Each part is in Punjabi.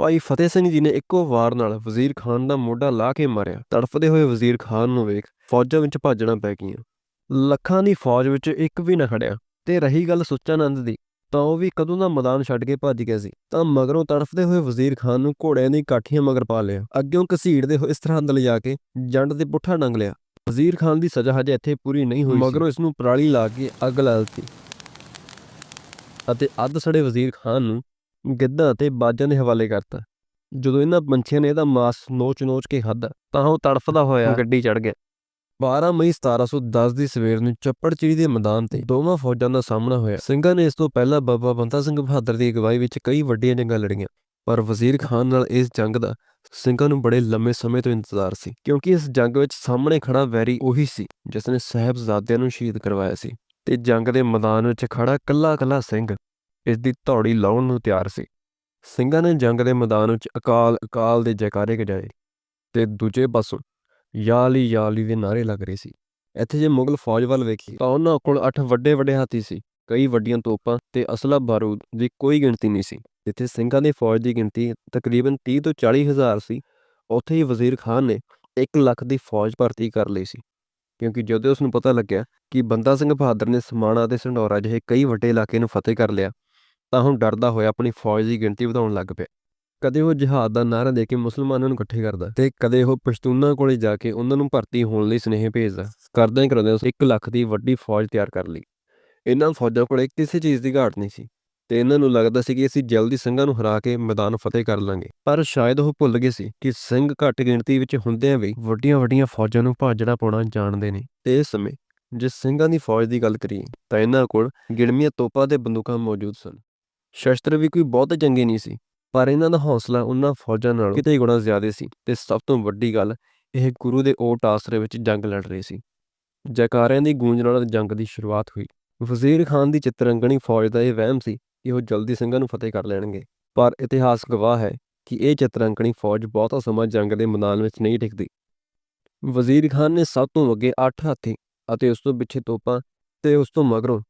ਭਾਈ ਫਤਿਹ ਸਿੰਘ ਜੀ ਨੇ ਇੱਕੋ ਵਾਰ ਨਾਲ ਵਜ਼ੀਰ ਖਾਨ ਦਾ ਮੋਢਾ ਲਾ ਕੇ ਮਾਰਿਆ। ਤੜਫਦੇ ਹੋਏ ਵਜ਼ੀਰ ਖਾਨ ਨੂੰ ਵੇਖ ਫੌਜਾਂ ਵਿੱਚ ਭੱਜਣਾ ਪੈ ਗਈਆਂ। ਲੱਖਾਂ ਦੀ ਫੌਜ ਵਿੱਚ ਇੱਕ ਵੀ ਨਾ ਖੜਿਆ ਤੇ ਰਹੀ ਗੱਲ ਸੁੱਚਾਨੰਦ ਦੀ, ਤਾਂ ਉਹ ਵੀ ਕਦੋਂ ਦਾ ਮੈਦਾਨ ਛੱਡ ਕੇ ਭੱਜ ਗਿਆ ਸੀ। ਤਾਂ ਮਗਰੋਂ ਤੜਫਦੇ ਹੋਏ ਵਜ਼ੀਰ ਖਾਨ ਨੂੰ ਘੋੜਿਆਂ ਦੀ ਕਾਠੀਆਂ ਮਗਰ ਪਾ ਲਿਆ। ਅੱਗਿਓਂ ਘਸੀੜਦੇ ਹੋਏ ਤਰ੍ਹਾਂ ਲਿਜਾ ਕੇ ਜੰਡ ਦੇ ਪੁੱਠਾ ਡੰਗ ਲਿਆ। ਵਜ਼ੀਰ ਖਾਨ ਦੀ ਸਜ਼ਾ ਹਜੇ ਇੱਥੇ ਪੂਰੀ ਨਹੀਂ ਹੋਈ ਮਗਰੋਂ ਇਸ ਨੂੰ ਪਰਾਲੀ ਲਾ ਕੇ ਅੱਗ ਲਾ ਦਿੱਤੀ ਅਤੇ ਅੱਧ ਸੜੇ ਵਜ਼ੀਰ ਖਾਨ ਨੂੰ ਗਿੱਧਾਂ ਅਤੇ ਬਾਜਾਂ ਦੇ ਹਵਾਲੇ ਕਰਤਾ। ਜਦੋਂ ਇਹਨਾਂ ਪੰਛੀਆਂ ਨੇ ਇਹਦਾ ਮਾਸ ਨੋਚ-ਨੋਚ ਕੇ ਖਾਧਾ ਤਾਂ ਉਹ ਤੜਫਦਾ ਹੋਇਆ ਗੱਡੀ ਚੜ ਗਿਆ। 12 ਮਈ 1710 ਦੀ ਸਵੇਰ ਨੂੰ ਚੱਪੜਚਿੜੀ ਦੇ ਮੈਦਾਨ ਤੇ ਦੋਵਾਂ ਫੌਜਾਂ ਦਾ ਸਾਹਮਣਾ ਹੋਇਆ। ਸਿੰਘਾਂ ਨੇ ਇਸ ਤੋਂ ਪਹਿਲਾਂ ਬਾਬਾ ਬੰਦਾ ਸਿੰਘ ਬਹਾਦਰ ਦੀ ਅਗਵਾਈ ਵਿੱਚ ਕਈ ਵੱਡੀਆਂ ਜੰਗਾਂ ਲੜੀਆਂ ਪਰ ਵਜ਼ੀਰ ਖਾਨ ਨਾਲ ਇਸ ਜੰਗ ਦਾ ਸਿੰਘਾਂ ਨੂੰ ਬੜੇ ਲੰਮੇ ਸਮੇਂ ਤੋਂ ਇੰਤਜ਼ਾਰ ਸੀ ਕਿਉਂਕਿ ਇਸ ਜੰਗ ਵਿੱਚ ਸਾਹਮਣੇ ਖੜਾ ਵੈਰੀ ਉਹੀ ਸੀ ਜਿਸ ਨੇ ਸਾਹਿਬਜ਼ਾਦਿਆਂ ਨੂੰ ਸ਼ਹੀਦ ਕਰਵਾਇਆ ਸੀ। ਤੇ ਜੰਗ ਦੇ ਮੈਦਾਨ ਵਿੱਚ ਖੜਾ ਕੱਲਾ-ਕੱਲਾ ਸਿੰਘ ਇਸ ਦੀ ਧੌੜੀ ਲਾਉਣ ਨੂੰ ਤਿਆਰ ਸੀ। ਸਿੰਘਾਂ ਨੇ ਜੰਗ ਦੇ ਮੈਦਾਨ ਵਿੱਚ ਅਕਾਲ ਅਕਾਲ ਦੇ ਜੈਕਾਰੇ ਗਜਾਏ ਤੇ ਦੂਜੇ ਪਾਸੋਂ ਯਾਲੀ ਯਾਲੀ ਦੇ ਨਾਰੇ ਲੱਗ ਰਹੇ ਸੀ। ਇੱਥੇ ਜੇ ਮੁਗਲ ਫੌਜ ਵੱਲ ਵੇਖੀ ਤਾਂ ਉਹਨਾਂ ਕੋਲ 8 ਵੱਡੇ ਵੱਡੇ ਹਾਥੀ ਸੀ, ਕਈ ਵੱਡੀਆਂ ਤੋਪਾਂ ਤੇ ਅਸਲਾ ਬਾਰੂਦ ਦੀ ਕੋਈ ਗਿਣਤੀ ਨਹੀਂ ਸੀ। ਜਿੱਥੇ ਸਿੰਘਾਂ ਦੀ ਫੌਜ ਦੀ ਗਿਣਤੀ ਤਕਰੀਬਨ 30 ਤੋਂ 40 ਹਜ਼ਾਰ ਸੀ, ਉੱਥੇ ਹੀ ਵਜ਼ੀਰ ਖਾਨ ਨੇ 1 ਲੱਖ ਦੀ ਫੌਜ ਭਰਤੀ ਕਰ ਲਈ ਸੀ। ਕਿਉਂਕਿ ਜਦੋਂ ਉਸ ਨੂੰ ਪਤਾ ਲੱਗਿਆ ਕਿ ਬੰਦਾ ਸਿੰਘ ਬਹਾਦਰ ਨੇ ਸਮਾਣਾ ਅਤੇ ਸੰਡੌਰਾ ਜਿਹੇ ਕਈ ਵੱਡੇ ਇਲਾਕੇ ਨੂੰ ਫਤਿਹ ਕਰ ਲਿਆ ਤਾਂ ਹੁਣ ਡਰਦਾ ਹੋਇਆ ਆਪਣੀ ਫੌਜ ਦੀ ਗਿਣਤੀ ਵਧਾਉਣ ਲੱਗ ਪਿਆ। ਕਦੇ ਉਹ ਜਿਹਾਦ ਦਾ ਨਾਰਾ ਦੇ ਕੇ ਮੁਸਲਮਾਨਾਂ ਨੂੰ ਇਕੱਠੇ ਕਰਦਾ ਤੇ ਕਦੇ ਉਹ ਪਸ਼ਤੂਨਾਂ ਕੋਲੇ ਜਾ ਕੇ ਉਹਨਾਂ ਨੂੰ ਭਰਤੀ ਹੋਣ ਲਈ ਸੁਨੇਹੇ ਭੇਜਦਾ। ਕਰਦਿਆਂ ਕਰਦਿਆਂ ਉਸ 1 ਲੱਖ ਦੀ ਵੱਡੀ ਫੌਜ ਤਿਆਰ ਕਰ ਲਈ। ਇਹਨਾਂ ਫੌਜਾਂ ਕੋਲੇ ਕਿਸੇ ਚੀਜ਼ ਦੀ ਘਾਟ ਨਹੀਂ ਸੀ ਤੇ ਇਹਨਾਂ ਨੂੰ ਲੱਗਦਾ ਸੀ ਕਿ ਅਸੀਂ ਜਲਦੀ ਸਿੰਘਾਂ ਨੂੰ ਹਰਾ ਕੇ ਮੈਦਾਨ ਫਤਿਹ ਕਰ ਲਾਂਗੇ। ਪਰ ਸ਼ਾਇਦ ਉਹ ਭੁੱਲ ਗਏ ਸੀ ਕਿ ਸਿੰਘ ਘੱਟ ਗਿਣਤੀ ਵਿੱਚ ਹੁੰਦਿਆਂ ਵੀ ਵੱਡੀਆਂ-ਵੱਡੀਆਂ ਫੌਜਾਂ ਨੂੰ ਭਾਜੜਾ ਪਾਉਣਾ ਜਾਣਦੇ ਨੇ। ਤੇ ਇਸ ਸਮੇਂ ਜੇ ਸਿੰਘਾਂ ਦੀ ਫੌਜ ਦੀ ਗੱਲ ਕਰੀਏ ਤਾਂ ਇਹਨਾਂ ਕੋਲ ਗਿਣਵੀਆਂ ਤੋਪਾਂ ਤੇ ਬੰਦੂਕਾਂ ਮੌਜੂਦ ਸਨ। ਸ਼ਸਤਰ ਵੀ ਕੋਈ ਬਹੁਤ ਚੰਗੇ ਨਹੀਂ ਸੀ, ਪਰ ਇਹਨਾਂ ਦਾ ਹੌਸਲਾ ਉਹਨਾਂ ਫੌਜਾਂ ਨਾਲੋਂ ਕਿਤੇ ਗੁਣਾ ਜ਼ਿਆਦਾ ਸੀ ਤੇ ਸਭ ਤੋਂ ਵੱਡੀ ਗੱਲ ਇਹ ਗੁਰੂ ਦੇ ਓਟ ਆਸਰੇ ਵਿੱਚ ਜੰਗ ਲੜ ਰਹੇ ਸੀ। ਜੈਕਾਰਿਆਂ ਦੀ ਗੂੰਜ ਨਾਲ ਜੰਗ ਦੀ ਸ਼ੁਰੂਆਤ ਹੋਈ। ਵਜ਼ੀਰ ਖਾਨ ਦੀ ਚਿੱਤਰੰਗਣੀ ਫੌਜ ਦਾ ਇਹ ਵਹਿਮ ਸੀ ਕਿ ਉਹ ਜਲਦੀ ਸਿੰਘਾਂ ਨੂੰ ਫਤਿਹ ਕਰ ਲੈਣਗੇ, ਪਰ ਇਤਿਹਾਸ ਗਵਾਹ ਹੈ ਕਿ ਇਹ ਚਿੱਤਰੰਕਣੀ ਫੌਜ ਬਹੁਤਾ ਸਮਾਂ ਜੰਗ ਦੇ ਮੈਦਾਨ ਵਿੱਚ ਨਹੀਂ ਟਿਕਦੀ। ਵਜ਼ੀਰ ਖਾਨ ਨੇ ਸਭ ਤੋਂ ਅੱਗੇ 8 ਹਾਥੀ ਅਤੇ ਉਸ ਤੋਂ ਪਿੱਛੇ ਤੋਪਾਂ ਤੇ ਉਸ ਤੋਂ ਮਗਰੋਂ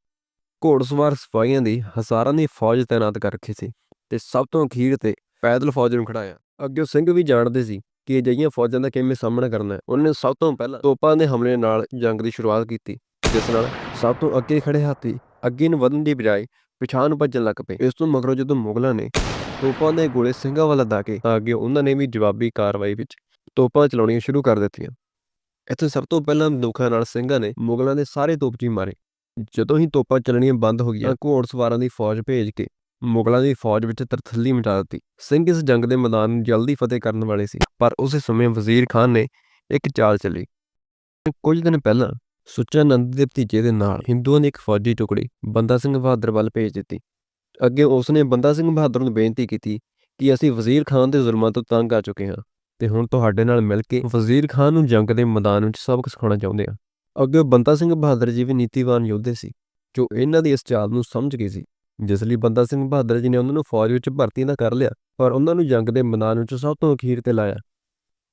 ਘੋੜਸਵਾਰ ਸਿਪਾਹੀਆਂ ਦੀ ਹਜ਼ਾਰਾਂ ਦੀ ਫੌਜ ਤਾਇਨਾਤ ਕਰ ਰੱਖੀ ਸੀ ਤੇ ਸਭ ਤੋਂ ਅਖੀਰ ਤੇ ਪੈਦਲ ਫੌਜ ਨੂੰ ਖੜਾਇਆ। ਅੱਗੇ ਸਿੰਘ ਵੀ ਜਾਣਦੇ ਸੀ ਕਿ ਅਜਿਹੀਆਂ ਫੌਜਾਂ ਦਾ ਕਿਵੇਂ ਸਾਹਮਣਾ ਕਰਨਾ ਹੈ। ਉਹਨੇ ਸਭ ਤੋਂ ਪਹਿਲਾਂ ਤੋਪਾਂ ਦੇ ਹਮਲੇ ਨਾਲ ਜੰਗ ਦੀ ਸ਼ੁਰੂਆਤ ਕੀਤੀ, ਜਿਸ ਨਾਲ ਸਭ ਤੋਂ ਅੱਗੇ ਖੜੇ ਹਾਥੀ ਅੱਗੇ ਨੂੰ ਵਧਣ ਦੀ ਬਜਾਏ ਪਿਛਾਂ ਨੂੰ ਭੱਜਣ ਲੱਗ ਪਏ। ਇਸ ਤੋਂ ਮਗਰੋਂ ਜਦੋਂ ਮੁਗਲਾਂ ਨੇ ਤੋਪਾਂ ਦੇ ਗੋਲੇ ਸਿੰਘਾਂ ਵੱਲ ਦਾ ਕੇ ਤਾਂ ਅੱਗੇ ਉਹਨਾਂ ਨੇ ਵੀ ਜਵਾਬੀ ਕਾਰਵਾਈ ਵਿੱਚ ਤੋਪਾਂ ਚਲਾਉਣੀਆਂ ਸ਼ੁਰੂ ਕਰ ਦਿੱਤੀਆਂ। ਇੱਥੇ ਸਭ ਤੋਂ ਪਹਿਲਾਂ ਬੰਦੂਕਾਂ ਨਾਲ ਸਿੰਘਾਂ ਨੇ ਮੁਗਲਾਂ ਦੇ ਸਾਰੇ ਤੋਪਜੀ ਮਾਰੇ। ਜਦੋਂ ਹੀ ਤੋਪਾਂ ਚੱਲਣੀਆਂ ਬੰਦ ਹੋ ਗਈਆਂ ਘੋੜਸਵਾਰਾਂ ਦੀ ਫੌਜ ਭੇਜ ਕੇ ਮੁਗਲਾਂ ਦੀ ਫੌਜ ਵਿੱਚ ਤਰਥੱਲੀ ਮਚਾ ਦਿੱਤੀ। ਸਿੰਘ ਇਸ ਜੰਗ ਦੇ ਮੈਦਾਨ ਨੂੰ ਜਲਦੀ ਫਤਿਹ ਕਰਨ ਵਾਲੇ ਸੀ ਪਰ ਉਸੇ ਸਮੇਂ ਵਜ਼ੀਰ ਖਾਨ ਨੇ ਇੱਕ ਚਾਲ ਚੱਲੀ। ਕੁਝ ਦਿਨ ਪਹਿਲਾਂ ਸੁੱਚਾ ਨੰਦ ਦੇ ਭਤੀਜੇ ਦੇ ਨਾਲ ਹਿੰਦੂਆਂ ਦੀ ਇੱਕ ਫੌਜੀ ਟੁਕੜੀ ਬੰਦਾ ਸਿੰਘ ਬਹਾਦਰ ਵੱਲ ਭੇਜ ਦਿੱਤੀ। ਅੱਗੇ ਉਸ ਨੇ ਬੰਦਾ ਸਿੰਘ ਬਹਾਦਰ ਨੂੰ ਬੇਨਤੀ ਕੀਤੀ ਕਿ ਅਸੀਂ ਵਜ਼ੀਰ ਖਾਨ ਦੇ ਜ਼ੁਲਮਾਂ ਤੋਂ ਤੰਗ ਆ ਚੁੱਕੇ ਹਾਂ ਤੇ ਹੁਣ ਤੁਹਾਡੇ ਨਾਲ ਮਿਲ ਕੇ ਵਜ਼ੀਰ ਖਾਨ ਨੂੰ ਜੰਗ ਦੇ ਮੈਦਾਨ ਵਿੱਚ ਸਬਕ ਸਿਖਾਉਣਾ ਚਾਹੁੰਦੇ ਹਾਂ। ਅੱਗੇ ਬੰਦਾ ਸਿੰਘ ਬਹਾਦਰ ਜੀ ਵੀ ਨੀਤੀਵਾਨ ਯੋਧੇ ਸੀ, ਜੋ ਇਹਨਾਂ ਦੀ ਇਸ ਚਾਲ ਨੂੰ ਸਮਝ ਗਏ ਸੀ। ਜਿਸ ਲਈ ਬੰਦਾ ਸਿੰਘ ਬਹਾਦਰ ਜੀ ਨੇ ਉਹਨਾਂ ਨੂੰ ਫੌਜ ਵਿੱਚ ਭਰਤੀ ਨਾ ਕਰ ਲਿਆ, ਪਰ ਉਹਨਾਂ ਨੂੰ ਜੰਗ ਦੇ ਮੈਦਾਨ ਵਿੱਚ ਸਭ ਤੋਂ ਅਖੀਰ ਤੇ ਲਾਇਆ।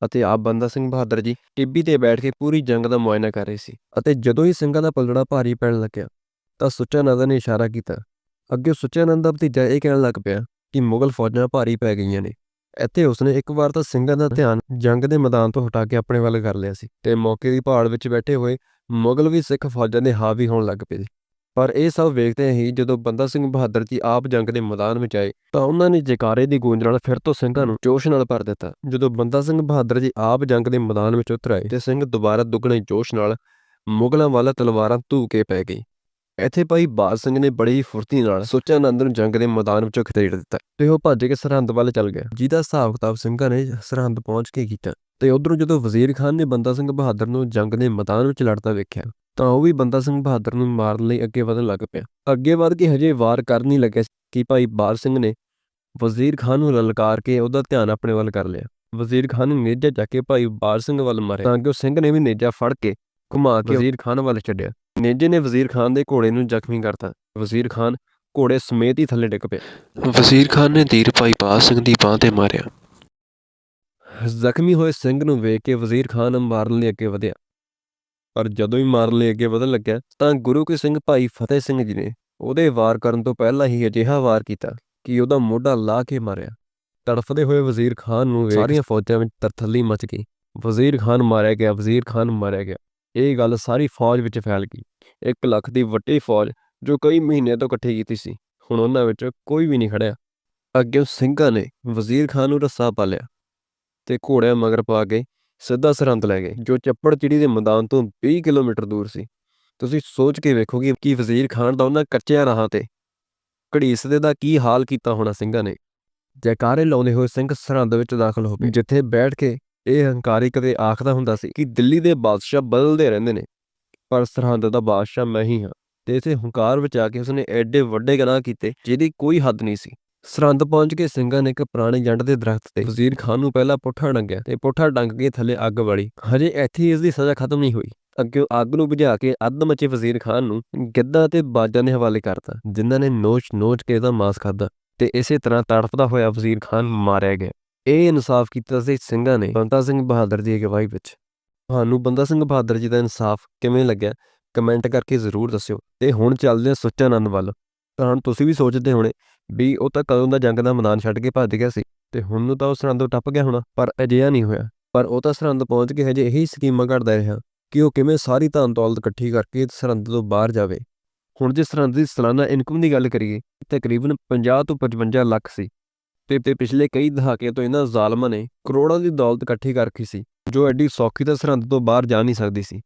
ਅਤੇ ਆਪ ਬੰਦਾ ਸਿੰਘ ਬਹਾਦਰ ਜੀ ਟਿੱਬੀ ਤੇ ਬੈਠ ਕੇ ਪੂਰੀ ਜੰਗ ਦਾ ਮੁਆਇਨਾ ਕਰ ਰਹੇ ਸੀ। ਅਤੇ ਜਦੋਂ ਹੀ ਸਿੰਘਾਂ ਦਾ ਪਲੜਾ ਭਾਰੀ ਪੈਣ ਲੱਗਿਆ, ਤਾਂ ਸੁੱਚਾਨੰਦ ਨੇ ਇਸ਼ਾਰਾ ਕੀਤਾ। ਅੱਗੇ ਸੁੱਚਾਨੰਦ ਦਾ ਭਤੀਜਾ ਇਹ ਕਹਿਣ ਲੱਗ ਪਿਆ ਕਿ ਮੁਗਲ ਫੌਜਾਂ ਭਾਰੀ ਪੈ ਗਈਆਂ ਨੇ। ਇੱਥੇ ਉਸਨੇ ਇੱਕ ਵਾਰ ਤਾਂ ਸਿੰਘਾਂ ਦਾ ਧਿਆਨ ਜੰਗ ਦੇ ਮੈਦਾਨ ਤੋਂ ਹਟਾ ਕੇ ਆਪਣੇ ਵੱਲ ਕਰ ਲਿਆ ਸੀ ਤੇ ਮੌਕੇ ਦੀ ਭਾਲ ਵਿੱਚ ਬੈਠੇ ਹੋਏ ਮੁਗਲ ਵੀ ਸਿੱਖ ਫੌਜਾਂ ਦੇ ਹਾਵੀ ਹੋਣ ਲੱਗ ਪਏ ਪਰ ਇਹ ਸਭ ਵੇਖਦੇ ਹੀ ਜਦੋਂ ਬੰਦਾ ਸਿੰਘ ਬਹਾਦਰ ਜੀ ਆਪ ਜੰਗ ਦੇ ਮੈਦਾਨ ਵਿੱਚ ਆਏ ਤਾਂ ਉਹਨਾਂ ਨੇ ਜੈਕਾਰੇ ਦੀ ਗੂੰਜ ਨਾਲ ਫਿਰ ਤੋਂ ਸਿੰਘਾਂ ਨੂੰ ਜੋਸ਼ ਨਾਲ ਭਰ ਦਿੱਤਾ। ਜਦੋਂ ਬੰਦਾ ਸਿੰਘ ਬਹਾਦਰ ਜੀ ਆਪ ਜੰਗ ਦੇ ਮੈਦਾਨ ਵਿੱਚ ਉਤਰ ਆਏ ਤੇ ਸਿੰਘ ਦੁਬਾਰਾ ਦੁੱਗਣੇ ਜੋਸ਼ ਨਾਲ ਮੁਗਲਾਂ ਵੱਲ ਤਲਵਾਰਾਂ ਧੂ ਕੇ ਪੈ ਗਈ ਇੱਥੇ ਭਾਈ ਬਾਜ ਸਿੰਘ ਨੇ ਬੜੀ ਹੀ ਫੁਰਤੀ ਨਾਲ ਸੁੱਚਾਨੰਦ ਨੂੰ ਜੰਗ ਦੇ ਮੈਦਾਨ ਵਿੱਚੋਂ ਖਤੇੜ ਦਿੱਤਾ ਤੇ ਉਹ ਭੱਜ ਕੇ ਸਰਹੰਦ ਵੱਲ ਚੱਲ ਗਿਆ। ਜਿਹਦਾ ਹਿਸਾਬ ਕਿਤਾਬ ਸਿੰਘਾਂ ਨੇ ਸਰਹੰਦ ਪਹੁੰਚ ਕੇ ਕੀਤਾ ਤੇ ਉਧਰੋਂ ਜਦੋਂ ਵਜ਼ੀਰ ਖਾਨ ਨੇ ਬੰਦਾ ਸਿੰਘ ਬਹਾਦਰ ਨੂੰ ਜੰਗ ਦੇ ਮੈਦਾਨ ਵਿੱਚ ਲੜਦਾ ਵੇਖਿਆ ਤਾਂ ਉਹ ਵੀ ਬੰਦਾ ਸਿੰਘ ਬਹਾਦਰ ਨੂੰ ਮਾਰਨ ਲਈ ਅੱਗੇ ਵਧਣ ਲੱਗ ਪਿਆ। ਅੱਗੇ ਵਧ ਕੇ ਹਜੇ ਵਾਰ ਕਰ ਨਹੀਂ ਲੱਗਿਆ ਕਿ ਭਾਈ ਬਾਰ ਸਿੰਘ ਨੇ ਵਜ਼ੀਰ ਖਾਨ ਨੂੰ ਲਲਕਾਰ ਕੇ ਉਹਦਾ ਧਿਆਨ ਆਪਣੇ ਵੱਲ ਕਰ ਲਿਆ। ਵਜ਼ੀਰ ਖਾਨ ਨੇ ਨੇਜਾ ਚੱਕ ਕੇ ਭਾਈ ਬਾਰ ਸਿੰਘ ਵੱਲ ਮਾਰਿਆ ਤਾਂ ਕਿ ਉਹ ਸਿੰਘ ਨੇ ਵੀ ਨੇਜਾ ਫੜ ਕੇ ਘੁਮਾ ਕੇ ਵਜ਼ੀਰ ਖਾਨ ਵੱਲ ਛੱਡਿਆ। ਨੇਜੇ ਨੇ ਵਜ਼ੀਰ ਖਾਨ ਦੇ ਘੋੜੇ ਨੂੰ ਜ਼ਖਮੀ ਕਰਤਾ। ਵਜ਼ੀਰ ਖਾਨ ਘੋੜੇ ਸਮੇਤ ਹੀ ਥੱਲੇ ਡਿੱਗ ਪਿਆ। ਵਜ਼ੀਰ ਖਾਨ ਨੇ ਧੀਰ ਭਾਈ ਬਾਜ ਸਿੰਘ ਦੀ ਬਾਹ ਤੇ ਮਾਰਿਆ। ਜ਼ਖਮੀ ਹੋਏ ਸਿੰਘ ਨੂੰ ਵੇਖ ਕੇ ਵਜ਼ੀਰ ਖਾਨ ਮਾਰਨ ਲਈ ਅੱਗੇ ਵਧਿਆ। ਪਰ ਜਦੋਂ ਹੀ ਮਾਰਨ ਲਈ ਅੱਗੇ ਵਧਣ ਲੱਗਿਆ ਤਾਂ ਗੁਰੂ ਕੇ ਸਿੰਘ ਭਾਈ ਫਤਿਹ ਸਿੰਘ ਜੀ ਨੇ ਉਹਦੇ ਵਾਰ ਕਰਨ ਤੋਂ ਪਹਿਲਾਂ ਹੀ ਅਜਿਹਾ ਵਾਰ ਕੀਤਾ ਕਿ ਉਹਦਾ ਮੋਢਾ ਲਾ ਕੇ ਮਾਰਿਆ। ਤੜਫਦੇ ਹੋਏ ਵਜ਼ੀਰ ਖਾਨ ਨੂੰ ਵੇਖ ਸਾਰੀਆਂ ਫੌਜਾਂ ਵਿੱਚ ਤਰਥੱਲੀ ਮਚ ਗਈ। ਵਜ਼ੀਰ ਖਾਨ ਮਾਰਿਆ ਗਿਆ ਵਜ਼ੀਰ ਖਾਨ ਮਾਰਿਆ ਗਿਆ। ਇਹ ਗੱਲ ਸਾਰੀ ਫੌਜ ਵਿੱਚ ਫੈਲ ਗਈ। 1 ਲੱਖ ਦੀ ਵੱਡੀ ਫੌਜ ਜੋ ਕਈ ਮਹੀਨੇ ਤੋਂ ਇਕੱਠੀ ਕੀਤੀ ਸੀ, ਹੁਣ ਉਹਨਾਂ ਵਿੱਚ ਕੋਈ ਵੀ ਨਹੀਂ ਖੜਿਆ। ਅੱਗੇ ਸਿੰਘਾਂ ਨੇ ਵਜ਼ੀਰ ਖਾਨ ਨੂੰ ਰੱਸਾ ਪਾ ਲਿਆ ਤੇ ਘੋੜਿਆਂ ਮਗਰ ਪਾ ਕੇ ਸਿੱਧਾ ਸਰਹੰਦ ਲੈ ਗਏ, ਜੋ ਚੱਪੜ ਚਿੜੀ ਦੇ ਮੈਦਾਨ ਤੋਂ 20 ਕਿਲੋਮੀਟਰ ਦੂਰ ਸੀ। ਤੁਸੀਂ ਸੋਚ ਕੇ ਵੇਖੋ ਕਿ ਵਜ਼ੀਰ ਖਾਨ ਦਾ ਉਹਨਾਂ ਕੱਚਿਆਂ ਰਾਹਾਂ ਤੇ ਘੜੀਸਦੇ ਦਾ ਕੀ ਹਾਲ ਕੀਤਾ ਹੋਣਾ ਸਿੰਘਾਂ ਨੇ। ਜੈਕਾਰੇ ਲਾਉਂਦੇ ਹੋਏ ਸਿੰਘ ਸਰਹੰਦ ਵਿੱਚ ਦਾਖਲ ਹੋ ਗਏ, ਜਿੱਥੇ ਬੈਠ ਕੇ ਇਹ ਹੰਕਾਰੀ ਕਦੇ ਆਖਦਾ ਹੁੰਦਾ ਸੀ ਕਿ ਦਿੱਲੀ ਦੇ ਬਾਦਸ਼ਾਹ ਬਦਲਦੇ ਰਹਿੰਦੇ ਨੇ, ਪਰ ਸਰਹੰਦ ਦਾ ਬਾਦਸ਼ਾਹ ਮੈਂ ਹੀ ਹਾਂ। ਤੇ ਇਸੇ ਹੰਕਾਰ ਵਿੱਚ ਆ ਕੇ ਉਸਨੇ ਐਡੇ ਵੱਡੇ ਗੁਨਾਹ ਕੀਤੇ, ਜਿਹਦੀ ਕੋਈ ਹੱਦ ਨਹੀਂ ਸੀ। ਸਰਹੰਦ ਪਹੁੰਚ ਕੇ ਸਿੰਘਾਂ ਨੇ ਇੱਕ ਪੁਰਾਣੇ ਜੰਡ ਦੇ ਦਰਖਤ ਤੇ ਵਜ਼ੀਰ ਖਾਨ ਨੂੰ ਪਹਿਲਾਂ ਪੁੱਠਾ ਡੰਗਿਆ ਤੇ ਪੁੱਠਾ ਡੰਗ ਕੇ ਥੱਲੇ ਅੱਗ ਵਾਲੀ ਹਜੇ ਇੱਥੇ ਹੀ ਇਸ ਦੀ ਸਜ਼ਾ ਖਤਮ ਨਹੀਂ ਹੋਈ। ਅੱਗੇ ਅੱਗ ਨੂੰ ਬੁਝਾ ਕੇ ਅੱਧ ਮੱਚੇ ਵਜ਼ੀਰ ਖਾਨ ਨੂੰ ਗਿੱਧਾ ਤੇ ਬਾਜਾਂ ਦੇ ਹਵਾਲੇ ਕਰਤਾ, ਜਿਨ੍ਹਾਂ ਨੇ ਨੋਚ-ਨੋਚ ਕੇ ਇਹਦਾ ਮਾਸ ਖਾਦਾ ਤੇ ਇਸੇ ਤਰ੍ਹਾਂ ਤੜਫਦਾ ਹੋਇਆ ਵਜ਼ੀਰ ਖਾਨ ਮਾਰਿਆ ਗਿਆ। ਇਹ ਇਨਸਾਫ ਕੀਤਾ ਸੀ ਸਿੰਘਾਂ ਨੇ। ਬੰਦਾ ਸਿੰਘ ਬਹਾਦਰ ਦੀ ਅਗਵਾਈ ਵਿੱਚ। ਤੁਹਾਨੂੰ ਬੰਦਾ ਸਿੰਘ ਬਹਾਦਰ ਜੀ ਦਾ ਇਨਸਾਫ ਕਿਵੇਂ ਲੱਗਿਆ, ਕਮੈਂਟ ਕਰਕੇ ਜ਼ਰੂਰ ਦੱਸਿਓ। ਤੇ ਹੁਣ ਚੱਲਦੇ ਹਾਂ ਸੁੱਚਾਨੰਦ ਵੱਲ। ਤਾਂ ਹੁਣ ਤੁਸੀਂ ਵੀ ਸੋਚਦੇ ਹੋਣੇ ਵੀ ਉਹ ਤਾਂ ਕਦੋਂ ਦਾ ਜੰਗ ਦਾ ਮੈਦਾਨ ਛੱਡ ਕੇ ਭੱਜ ਗਿਆ ਸੀ। ਤੇ ਹੁਣ ਨੂੰ ਤਾਂ ਉਹ ਸਰਹੰਦੋਂ ਟੱਪ ਗਿਆ ਹੋਣਾ, ਪਰ ਅਜਿਹਾ ਨਹੀਂ ਹੋਇਆ। ਪਰ ਉਹ ਤਾਂ ਸਰਹੰਦ ਪਹੁੰਚ ਕੇ ਹਜੇ ਇਹੀ ਸਕੀਮਾਂ ਘੜਦਾ ਰਿਹਾ ਕਿ ਉਹ ਕਿਵੇਂ ਸਾਰੀ ਧਨ ਦੌਲਤ ਇਕੱਠੀ ਕਰਕੇ ਸਰਹੰਦ ਤੋਂ ਬਾਹਰ ਜਾਵੇ। ਹੁਣ ਜੇ ਸਰਹੰਦ ਦੀ ਸਾਲਾਨਾ ਇਨਕਮ ਦੀ ਗੱਲ ਕਰੀਏ ਤਕਰੀਬਨ 50 ਤੋਂ 55 ਲੱਖ ਸੀ। ਤੇ ਤੇ ਪਿਛਲੇ ਕਈ ਦਹਾਕਿਆਂ ਤੋਂ ਇਹਨਾਂ ਜ਼ਾਲਮਾਂ ਨੇ ਕਰੋੜਾਂ ਦੀ ਦੌਲਤ ਇਕੱਠੀ ਕਰ ਰੱਖੀ ਸੀ, ਜੋ ਐਡੀ ਸੌਖੀ ਤਾਂ ਸਰਹੰਦ ਤੋਂ ਬਾਹਰ ਜਾ ਨਹੀਂ ਸਕਦੀ ਸੀ।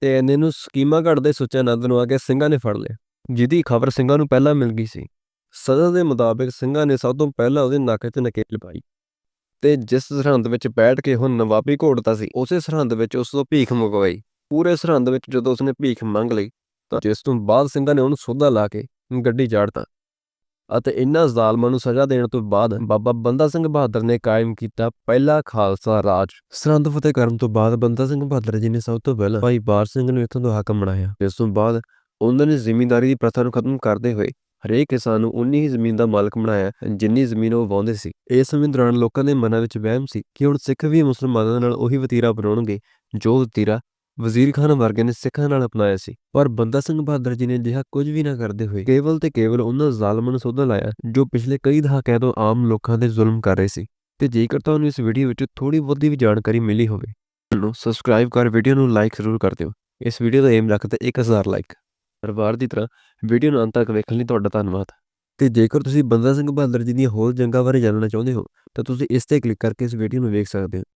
ਤੇ ਇਹਨੇ ਨੂੰ ਸਕੀਮਾਂ ਘੜਦੇ ਸੁੱਚਾਨੰਦ ਨੂੰ ਆ ਕੇ ਸਿੰਘਾਂ ਨੇ ਫੜ ਲਿਆ, ਜਿਹਦੀ ਖਬਰ ਸਿੰਘਾਂ ਨੂੰ ਪਹਿਲਾਂ ਮਿਲ ਗਈ ਸੀ। ਸਜ਼ਾ ਦੇ ਮੁਤਾਬਿਕ ਸਿੰਘਾਂ ਨੇ ਸਭ ਤੋਂ ਪਹਿਲਾਂ ਉਹਦੇ ਨੱਕ 'ਚ ਨਕੇਲ ਪਾਈ। ਤੇ ਜਿਸ ਸਰਹੰਦ ਵਿੱਚ ਬੈਠ ਕੇ ਉਹ ਨਵਾਬੀ ਘੋੜਦਾ ਸੀ, ਉਸੇ ਸਰਹੰਦ ਵਿੱਚ ਉਸ ਤੋਂ ਭੀਖ ਮੰਗਵਾਈ। ਪੂਰੇ ਸਰਹੰਦ ਵਿੱਚ ਜਦੋਂ ਉਸਨੇ ਭੀਖ ਮੰਗ ਲਈ, ਤਾਂ ਜਿਸ ਤੋਂ ਬਾਅਦ ਸਿੰਘਾਂ ਨੇ ਉਹਨੂੰ ਸੋਧਾ ਲਾ ਕੇ ਗੱਡੀ ਚਾੜਤਾ। ਅਤੇ ਇਨ੍ਹਾਂ ਜ਼ਾਲਮਾਂ ਨੂੰ ਸਜ਼ਾ ਦੇਣ ਤੋਂ ਬਾਅਦ ਬਾਬਾ ਬੰਦਾ ਸਿੰਘ ਬਹਾਦਰ ਨੇ ਕਾਇਮ ਕੀਤਾ ਪਹਿਲਾ ਖਾਲਸਾ ਰਾਜ। ਸਰਹੰਦ ਫਤਿਹ ਕਰਨ ਤੋਂ ਬਾਅਦ ਬੰਦਾ ਸਿੰਘ ਬਹਾਦਰ ਜੀ ਨੇ ਸਭ ਤੋਂ ਪਹਿਲਾਂ ਭਾਈ ਬਾਰ ਸਿੰਘ ਨੂੰ ਇੱਥੋਂ ਦਾ ਹਾਕਮ ਬਣਾਇਆ ਇਸ ਤੋਂ ਬਾਅਦ ਉਹਨਾਂ ਨੇ ਜ਼ਿਮੀਂਦਾਰੀ ਦੀ ਪ੍ਰਥਾ ਨੂੰ ਖਤਮ ਕਰਦੇ ਹੋਏ ਹਰੇਕ ਕਿਸਾਨ ਨੂੰ ਉਨੀ ਹੀ ਜ਼ਮੀਨ ਦਾ ਮਾਲਕ ਬਣਾਇਆ ਜਿੰਨੀ ਜ਼ਮੀਨ ਉਹ ਵਾਹੁੰਦੇ ਸੀ। ਇਸ ਸਮੇਂ ਦੌਰਾਨ ਲੋਕਾਂ ਦੇ ਮਨਾਂ ਵਿੱਚ ਵਹਿਮ ਸੀ ਕਿ ਹੁਣ ਸਿੱਖ ਵੀ ਮੁਸਲਮਾਨਾਂ ਨਾਲ ਉਹੀ ਵਤੀਰਾ ਬਣਾਉਣਗੇ, ਜੋ ਵਤੀਰਾ ਵਜ਼ੀਰ ਖਾਨ ਵਰਗੇ ਨੇ ਸਿੱਖਾਂ ਨਾਲ ਅਪਣਾਇਆ ਸੀ। ਪਰ ਬੰਦਾ ਸਿੰਘ ਬਹਾਦਰ ਜੀ ਨੇ ਅਜਿਹਾ ਕੁਝ ਵੀ ਨਾ ਕਰਦੇ ਹੋਏ ਕੇਵਲ ਤੇ ਕੇਵਲ ਉਹਨਾਂ ਜ਼ਾਲਮਾਂ ਨੂੰ ਸੋਧਾ ਲਾਇਆ, ਜੋ ਪਿਛਲੇ ਕਈ ਦਹਾਕਿਆਂ ਤੋਂ ਆਮ ਲੋਕਾਂ ਤੇ ਜ਼ੁਲਮ ਕਰ ਰਹੇ ਸੀ। ਤੇ ਜੇਕਰ ਤੁਹਾਨੂੰ ਇਸ ਵੀਡੀਓ ਵਿੱਚ ਥੋੜੀ ਬਹੁਤੀ ਵੀ ਜਾਣਕਾਰੀ ਮਿਲੀ ਹੋਵੇ ਨੂੰ ਸਬਸਕ੍ਰਾਈਬ ਕਰ ਵੀਡੀਓ ਨੂੰ ਲਾਈਕ ਜ਼ਰੂਰ ਕਰ ਦਿਓ। ਇਸ ਵੀਡੀਓ ਦਾ ਏਮ ਰੱਖਦੇ 1000 ਲਾਈਕ ਪਰਿਵਾਰ ਦੀ ਤਰ੍ਹਾਂ ਵੀਡੀਓ ਨੂੰ ਅੰਤ ਤੱਕ ਵੇਖਣ ਲਈ ਤੁਹਾਡਾ ਧੰਨਵਾਦ। ਤੇ ਜੇਕਰ ਤੁਸੀਂ ਬੰਦਾ ਸਿੰਘ ਬਹਾਦਰ ਜੀ ਦੀਆਂ ਹੋਰ ਜੰਗਾਂ ਬਾਰੇ ਜਾਣਨਾ ਚਾਹੁੰਦੇ ਹੋ, ਤਾਂ ਤੁਸੀਂ ਇਸ ਤੇ ਕਲਿੱਕ ਕਰਕੇ ਇਸ ਵੀਡੀਓ ਨੂੰ ਵੇਖ ਸਕਦੇ ਹੋ।